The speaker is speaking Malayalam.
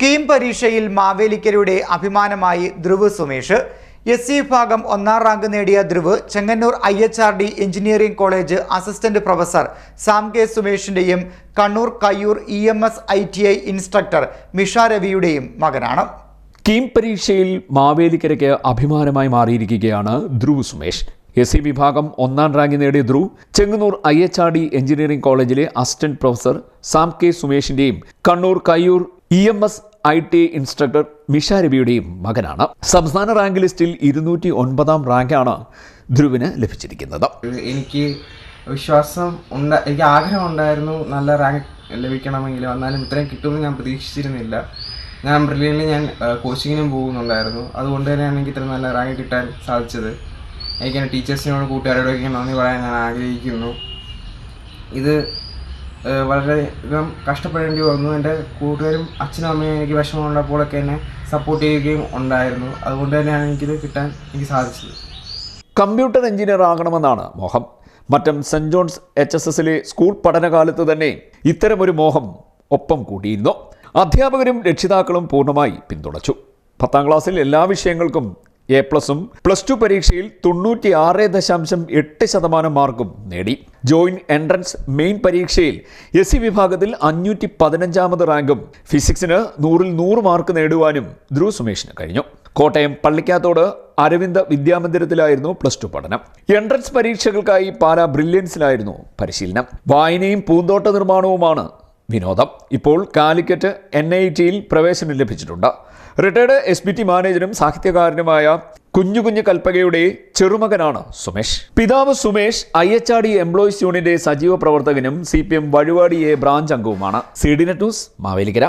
കീം പരീക്ഷയിൽ മാവേലിക്കരുടെ അഭിമാനമായി ധ്രുവ് സുമേഷ് എസ് സി വിഭാഗം ഒന്നാം റാങ്ക് നേടിയ Dhruv Chengannur I H R D engineering college assistant professor Sam K സുമേഷിന്റെയും Kannur Kayyur E M S I T I instructor Misha രവിയുടെയും മകനാണ്. കീം പരീക്ഷയിൽ മാവേലിക്കരയ്ക്ക് അഭിമാനമായി മാറിയിരിക്കുകയാണ് ധ്രുവ് സുമേഷ്. എസ് സി വിഭാഗം ഒന്നാം റാങ്ക് നേടിയ Dhruv Chengannur I H R D engineering കോളേജിലെ assistant professor Sam K സുമേഷിന്റെയും Kannur Kayyur E M S I T instructor Misha രവിയുടെയും മകനാണ്. സംസ്ഥാന റാങ്ക് ലിസ്റ്റിൽ ഇരുന്നൂറ്റി ഒൻപതാം റാങ്കാണ് ധ്രുവിന് ലഭിച്ചിരിക്കുന്നത്. എനിക്ക് വിശ്വാസം ഉണ്ട എനിക്ക് ആഗ്രഹം ഉണ്ടായിരുന്നു നല്ല റാങ്ക് ലഭിക്കണമെങ്കിലും എന്നാലും ഇത്രയും കിട്ടുമെന്ന് ഞാൻ പ്രതീക്ഷിച്ചിരുന്നില്ല. ഞാൻ ബ്രില്യനിൽ ഞാൻ കോച്ചിങ്ങിനും പോകുന്നുണ്ടായിരുന്നു. അതുകൊണ്ട് തന്നെയാണ് എനിക്ക് ഇത്ര നല്ല റാങ്ക് കിട്ടാൻ സാധിച്ചത്. എനിക്ക് എന്റെ ടീച്ചേഴ്സിനോട് കൂട്ടുകാരോടൊക്കെ നന്ദി പറയാൻ ഞാൻ ആഗ്രഹിക്കുന്നു. ഇത് വളരെയധികം കഷ്ടപ്പെടേണ്ടി വന്നു. എന്റെ കൂട്ടുകാരും അച്ഛനും അമ്മയും എനിക്ക് വിഷമം ഉള്ളപ്പോഴൊക്കെ എന്നെ സപ്പോർട്ട് ചെയ്യുകയും ഉണ്ടായിരുന്നു. അതുകൊണ്ട് തന്നെയാണ് എനിക്കിത് കിട്ടാൻ എനിക്ക് സാധിച്ചത്. കമ്പ്യൂട്ടർ എഞ്ചിനീയർ ആകണമെന്നാണ് മോഹം. Mattom saint John's H S എസിലെ സ്കൂൾ പഠനകാലത്ത് തന്നെ ഇത്തരമൊരു മോഹം ഒപ്പം കൂട്ടിയിരുന്നു അധ്യാപകരും രക്ഷിതാക്കളും പൂർണമായി പിന്തുണച്ചു. പത്താം ക്ലാസ്സിൽ എല്ലാ വിഷയങ്ങൾക്കും എ പ്ലസും പ്ലസ് ടു പരീക്ഷയിൽ തൊണ്ണൂറ്റി ആറ് ദശാംശം എട്ട് ശതമാനം മാർക്കും നേടി. ജോയിന്റ് എൻട്രൻസ് മെയിൻ പരീക്ഷയിൽ എസ് സി വിഭാഗത്തിൽ അഞ്ഞൂറ്റി പതിനഞ്ചാമത് റാങ്കും ഫിസിക്സിന് നൂറിൽ നൂറ് മാർക്ക് നേടുവാനും ധ്രുവ് സുമേഷിന് കഴിഞ്ഞു. കോട്ടയം പള്ളിക്കാത്തോട് അരവിന്ദ വിദ്യാമന്ദിരത്തിലായിരുന്നു പ്ലസ് ടു പഠനം. എൻട്രൻസ് പരീക്ഷകൾക്കായി പാലാ ബ്രില്യൻസിലായിരുന്നു പരിശീലനം. വായനയും പൂന്തോട്ട നിർമ്മാണവുമാണ് വിനോദം. ഇപ്പോൾ കാലിക്കറ്റ് എൻ ഐ ടിയിൽ പ്രവേശനം ലഭിച്ചിട്ടുണ്ട്. റിട്ടയർഡ് എസ് ബി ടി മാനേജരും സാഹിത്യകാരനുമായ കുഞ്ഞു കുഞ്ഞു കൽപ്പകയുടെ ചെറുമകനാണ് സുമേഷ്. പിതാവ് Sumesh I H R D employees യൂണിയന്റെ സജീവ പ്രവർത്തകനും C P M Vazhivadi branch അംഗവുമാണ്. C D net news Mavelikkara.